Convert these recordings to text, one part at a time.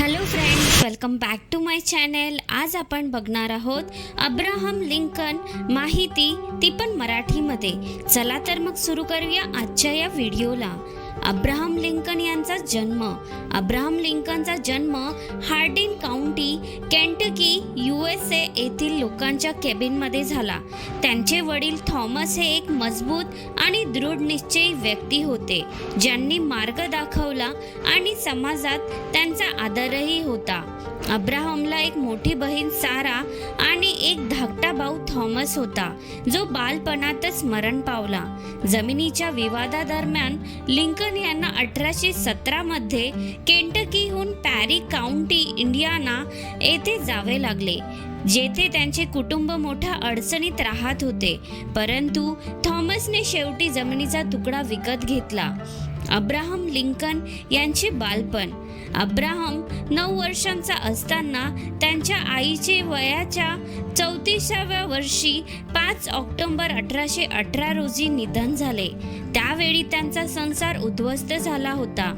Hello friends welcome back to my channel आज आपण बघणार आहोत अब्राहम लिंकन माहिती ती पण मराठीमध्ये. चला तर मग सुरू करूया आजच्या या व्हिडिओला अब्राहम लिंकन यांचा जन्म. अब्राहम लिंकनचा जन्म Hardin County Kentucky U S A येथील लोकांच्या केबिनमध्ये झाला. त्यांचे वडील थॉमस हे एक मजबूत आणि दृढ निश्चयी व्यक्ती होते ज्यांनी मार्ग दाखवला आणि समाजात त्यांचा आदरही होता. अब्राहमला एक मोठी बहीण सारा आणि एक धाकटा भाऊ थॉमस होता जो बालपणातच मरण पावला. जमिनीच्या विवादादरम्यान लिंकन यांना अठराशे सतरामध्ये केंटकीहून पॅरी काउंटी इंडियाना येथे जावे लागले जेथे त्यांचे कुटुंब मोठ्या अडचणीत राहत होते. परंतु थॉमसने शेवटी जमिनीचा तुकडा विकत घेतला. अब्राहम लिंकन यांचे बालपण. अब्राहम नऊ वर्षांचा असताना त्यांच्या आईचे वयाच्या चौतीसाव्या वर्षी पाच ऑक्टोबर अठराशे अठरा रोजी निधन झाले. त्यावेळी त्यांचा संसार उद्ध्वस्त झाला होता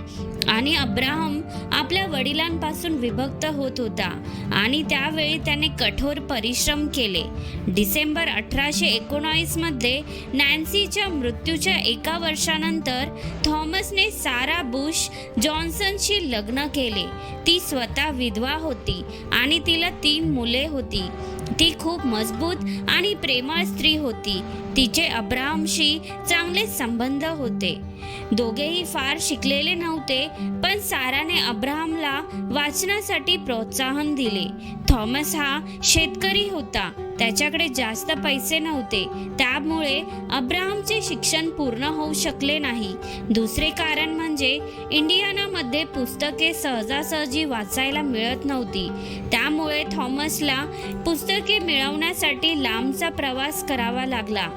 आणि अब्राहम आपल्या वडिलांपासून विभक्त होत होता. आणि त्यावेळी त्याने कठोर परिश्रम केले. डिसेंबर अठराशे एकोणावीसमध्ये नॅन्सीच्या मृत्यूच्या एका वर्षानंतर थॉमसने सारा बुश जॉन्सनशी लग्न केले. ती स्वतः विधवा होती आणि तिला तीन मुले होती. ती खूप मजबूत आणि प्रेमळ स्त्री होती. तिचे अब्राहमशी चांगले संबंध होते. दोघेही फार शिकलेले नव्हते पण साराने अब्राहमला वाचनासाठी प्रोत्साहन दिले. थॉमस हा शेतकरी होता त्याच्याकडे जास्त पैसे नव्हते त्यामुळे अब्राहमचे शिक्षण पूर्ण होऊ शकले नाही. दुसरे कारण म्हणजे इंडियानामध्ये पुस्तके सहजासहजी वाचायला मिळत नव्हती. त्यामुळे थॉमसला पुस्तके मिळवण्यासाठी लांबचा प्रवास करावा लागला.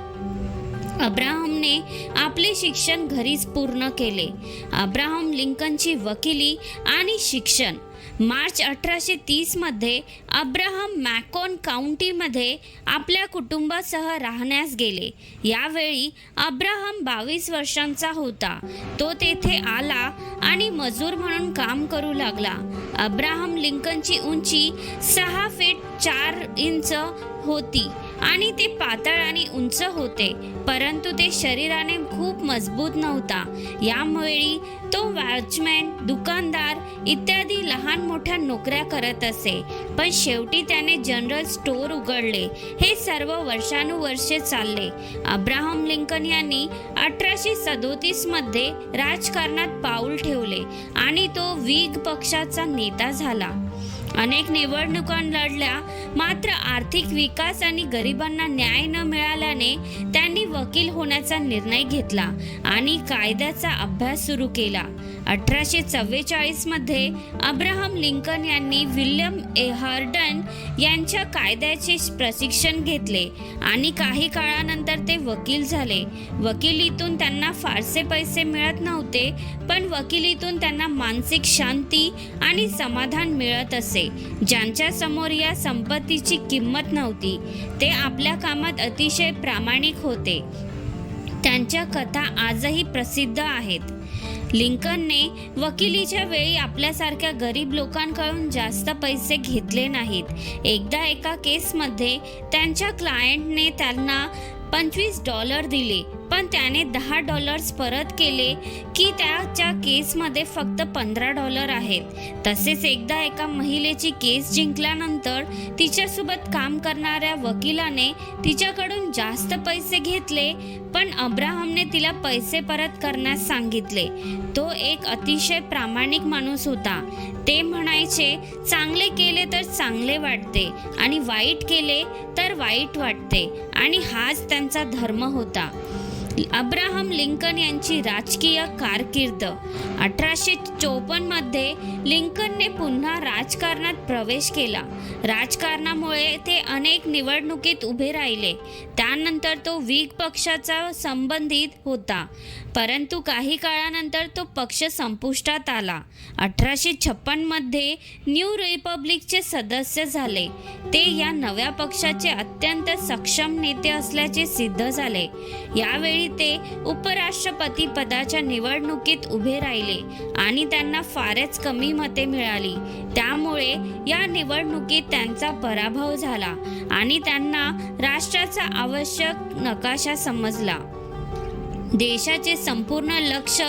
अब्राहमने आपले शिक्षण घरीच पूर्ण केले. अब्राहम लिंकनची वकिली आणि शिक्षण. मार्च अठराशे तीसमध्ये अब्राहम मॅकॉन काउंटीमध्ये आपल्या कुटुंबासह राहण्यास गेले. यावेळी अब्राहम बावीस वर्षांचा होता. तो तेथे आला आणि मजूर म्हणून काम करू लागला. अब्राहम लिंकनची उंची सहा फीट चार इंच होती. आणि ते पातळ आणि उंच होते परंतु ते शरीराने खूप मजबूत नव्हता. यामुळे तो वॉचमॅन दुकानदार इत्यादी लहान मोठ्या नोकऱ्या करत असे. पण शेवटी त्याने जनरल स्टोअर उघडले. हे सर्व वर्षानुवर्षे चालले. अब्राहम लिंकन यांनी अठराशे सदोतीसमध्ये राजकारणात पाऊल ठेवले आणि तो वीग पक्षाचा नेता झाला. अनेक निवडणुका लढल्या मात्र आर्थिक विकास आणि गरिबांना न्याय न मिळाल्याने त्यांनी वकील होण्याचा निर्णय घेतला आणि कायद्याचा अभ्यास सुरू केला. अठराशे चव्वेचाळीसमध्ये अब्राहम लिंकन यांनी विल्यम ए हार्डन यांच्या कायद्याचे प्रशिक्षण घेतले आणि काही काळानंतर ते वकील झाले. वकिलीतून त्यांना फारसे पैसे मिळत नव्हते पण वकिलीतून त्यांना मानसिक शांती आणि समाधान मिळत असे ज्यांच्या समोर या संपत्तीची किंमत नव्हती. ते आपल्या कामात अतिशय प्रामाणिक होते. त्यांच्या कथा आजही प्रसिद्ध आहेत. लिंकनने वकिलीच्या वेळी आपल्यासारख्या गरीब लोकांकडून जास्त पैसे घेतले नाहीत. एकदा एका केसमध्ये त्यांच्या क्लायंटने त्यांना पंचवीस डॉलर दिले. पण त्याने दहा डॉलर्स परत केले की त्याच्या केसमध्ये फक्त पंधरा डॉलर आहेत. तसेच एकदा एका महिलेची केस जिंकल्यानंतर तिच्यासोबत काम करणाऱ्या वकिलाने तिच्याकडून जास्त पैसे घेतले पण अब्राहमने तिला पैसे परत करण्यास सांगितले. तो एक अतिशय प्रामाणिक माणूस होता. ते म्हणायचे चांगले केले तर चांगले वाटते आणि वाईट केले तर वाईट वाटते. आणि हाच त्यांचा धर्म होता. अब्राहम लिंकन यांची राजकीय कारकीर्द. अठराशे चोपन्नमध्ये लिंकनने पुन्हा राजकारणात प्रवेश केला. राजकारणामुळे ते अनेक निवडणुकीत उभे राहिले. त्यानंतर तो वीग पक्षाचा संबंधित होता. परंतु काही काळानंतर तो पक्ष संपुष्टात आला. अठराशे छप्पनमध्ये न्यू रिपब्लिकचे सदस्य झाले. ते या नव्या पक्षाचे अत्यंत सक्षम नेते असल्याचे सिद्ध झाले. यावेळी त्यावेळी ते उपराष्ट्रपती पदाच्या निवडणुकीत उभे राहिले आणि त्यांना फारच कमी मते मिळाली. त्यामुळे या निवडणुकीत त्यांचा पराभव झाला आणि त्यांना राष्ट्राचा आवश्यक नकाशा समजला. देशाचे संपूर्ण लक्ष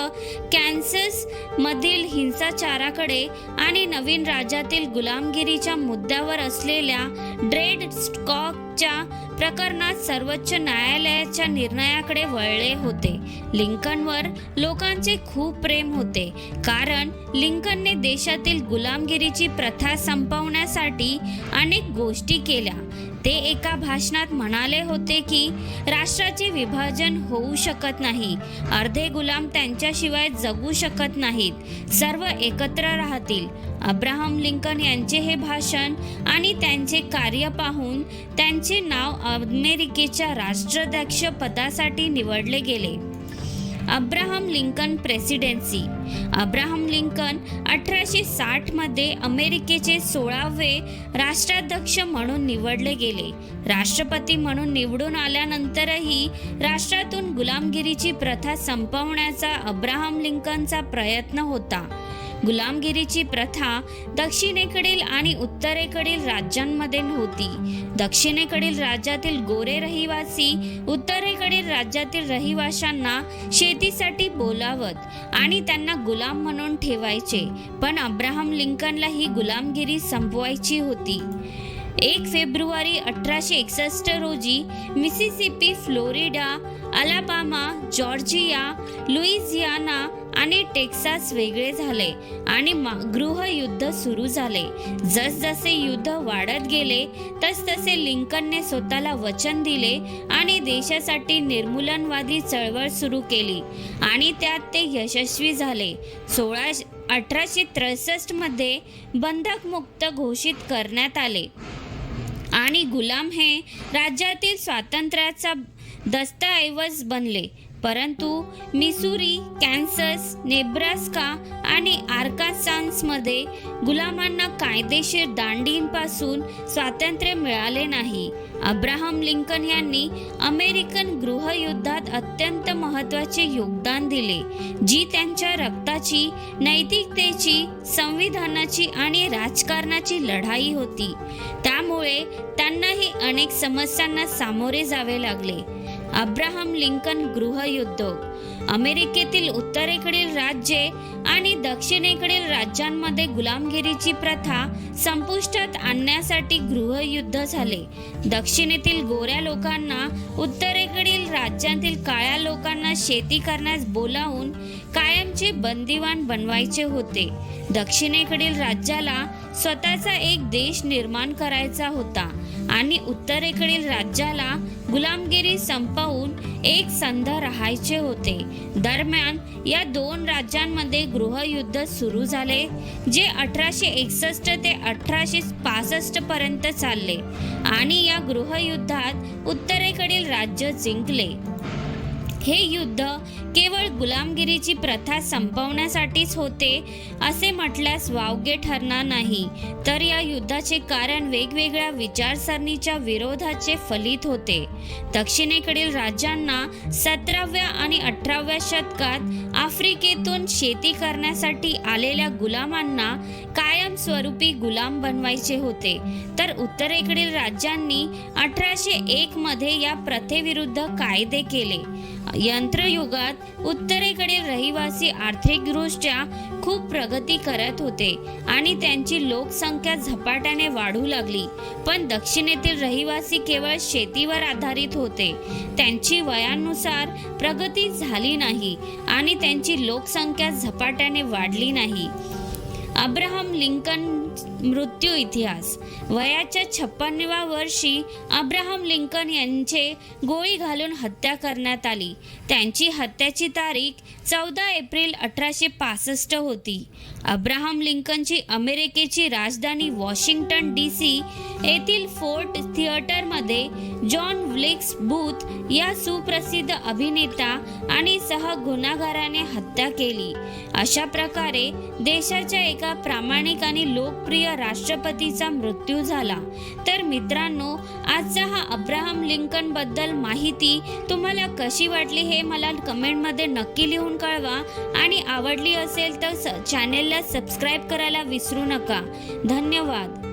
कॅन्सस मधील हिंसाचाराकडे आणि नवीन राज्यातील गुलामगिरीच्या मुद्द्यावर असलेल्या ड्रेड स्कॉकच्या प्रकरणात सर्वोच्च न्यायालयाच्या निर्णयाकडे वळले होते. लिंकनवर लोकांचे खूप प्रेम होते. कारण लिंकनने देशातील गुलामगिरीची प्रथा संपवण्यासाठी अनेक गोष्टी केल्या. ते एका भाषणात म्हणाले होते की राष्ट्राचे विभाजन होऊ शकत नाही. अर्धे गुलाम त्यांच्याशिवाय जगू शकत नाहीत. सर्व एकत्र राहतील. अब्राहम लिंकन यांचे हे भाषण आणि त्यांचे कार्य पाहून त्यांचे नाव अमेरिकेच्या राष्ट्राध्यक्ष पदासाठी निवडले गेले. Abraham Lincoln presidency. Abraham Lincoln अठराशे साठमध्ये अमेरिकेचे सोळावे राष्ट्राध्यक्ष म्हणून निवडले गेले. राष्ट्रपती म्हणून निवडून आल्यानंतरही राष्ट्रातून गुलामगिरीची प्रथा संपवण्याचा अब्राहम लिंकनचा प्रयत्न होता. गुलामगिरीची प्रथा दक्षिणेकडील आणि उत्तरेकडील राज्यांमध्ये होती. दक्षिणेकडील राज्यातील गोरे रहिवासी उत्तरेकडील राज्यातील रहिवाशांना शेतीसाठी बोलावत आणि त्यांना गुलाम म्हणून ठेवायचे. पण अब्राहम लिंकनला ही गुलामगिरी संपवायची होती. एक फेब्रुवारी अठराशे एकसष्ट रोजी Mississippi Florida Alabama Georgia Louisiana आणि टेक्सास वेगळे झाले आणि गृहयुद्ध सुरू झाले. जसजसे युद्ध वाढत गेले तसतसे लिंकनने स्वतःला वचन दिले आणि देशासाठी निर्मूलनवादी चळवळ सुरू केली आणि त्यात ते यशस्वी झाले. सोळा अठराशे त्रेसष्टमध्ये बंधकमुक्त घोषित करण्यात आले. आणि गुलाम हे राज्यातील स्वातंत्र्याचा दस्तऐवज बनले. परंतु मिसुरी कॅन्सस नेब्रास्का आणि फ्रान्समध्ये गुलामांना कायदेशीर दांडींपासून स्वातंत्र्य मिळाले नाही. अब्राहम लिंकन यांनी अमेरिकन गृहयुद्धात अत्यंत महत्त्वाचे योगदान दिले जी त्यांच्या रक्ताची नैतिकतेची संविधानाची आणि राजकारणाची लढाई होती. त्यामुळे त्यांनाही अनेक समस्यांना सामोरे जावे लागले. अब्राहम लिंकन गृहयुद्ध अमेरिकेतील उत्तरेकडील राज्ये आणि दक्षिणेकडील राज्यांमध्ये गुलामगिरीची प्रथा संपुष्टात आणण्यासाठी गृहयुद्ध झाले. दक्षिणेतील गोऱ्या लोकांना उत्तरेकडील राज्यातील काळ्या लोकांना शेती करण्यास बोलावून कायमचे बंदिवान बनवायचे होते. दक्षिणेकडील राज्याला स्वतःचा एक देश निर्माण करायचा होता. आणि उत्तरेकडील राज्याला गुलामगिरी संपवून एक संध राहायचे होते. दरम्यान या दोन राज्यांमध्ये गृहयुद्ध सुरू झाले जे अठराशे एकसष्ट ते अठराशे पासष्ट पर्यंत चालले आणि या गृहयुद्धात उत्तरेकडील राज्य जिंकले. हे युद्ध केवळ गुलामगिरीची प्रथा संपवण्यासाठीच होते असे म्हटल्यास वावगे ठरणार नाही. तर या युद्धाचे कारण वेगवेगळ्या विचारसरणीच्या विरोधाचे फलित होते. दक्षिणेकडील राज्यांना सतराव्या आणि अठराव्या शतकात आफ्रिकेतून शेती करण्यासाठी आलेल्या गुलामांना कायमस्वरूपी गुलाम बनवायचे होते. तर उत्तरेकडील राज्यांनी अठराशे एकमध्ये या प्रथेविरुद्ध कायदे केले. यंत्रयुगात उत्तरेकडील रहिवासी आर्थिकदृष्ट्या खूप प्रगती करत होते आणि त्यांची लोकसंख्या झपाट्याने वाढू लागली. पण दक्षिणेतील रहिवासी केवळ शेतीवर आधारित होते. त्यांची वयानुसार प्रगती झाली नाही आणि त्यांची लोकसंख्या झपाट्याने वाढली नाही. अब्राहम लिंकन मृत्यू इतिहास. वयाच्या छप्पन्नव्या वर्षी अब्राहम लिंकन यांचे गोळी घालून हत्या करण्यात आली. त्यांची हत्याची तारीख चौदा एप्रिल अठराशे पासष्ट होती. अब्राहम लिंकनची अमेरिकेची राजधानी वॉशिंग्टन डी सी येथील फोर्ट थिएटरमध्ये जॉन व्लिक्स बूथ या सुप्रसिद्ध अभिनेता आणि सह गुन्हागाराने हत्या केली. अशा प्रकारे देशाच्या एका प्रामाणिक आणि लोकप्रिय राष्ट्रपतीचा मृत्यू झाला. तर मित्रांनो आजचा हा अब्राहम लिंकनबद्दल माहिती तुम्हाला कशी वाटली हे मला कमेंटमध्ये नक्की लिहून कळवा. आणि आवडली असेल तर स- चॅनेलला सबस्क्राईब करायला विसरू नका. धन्यवाद.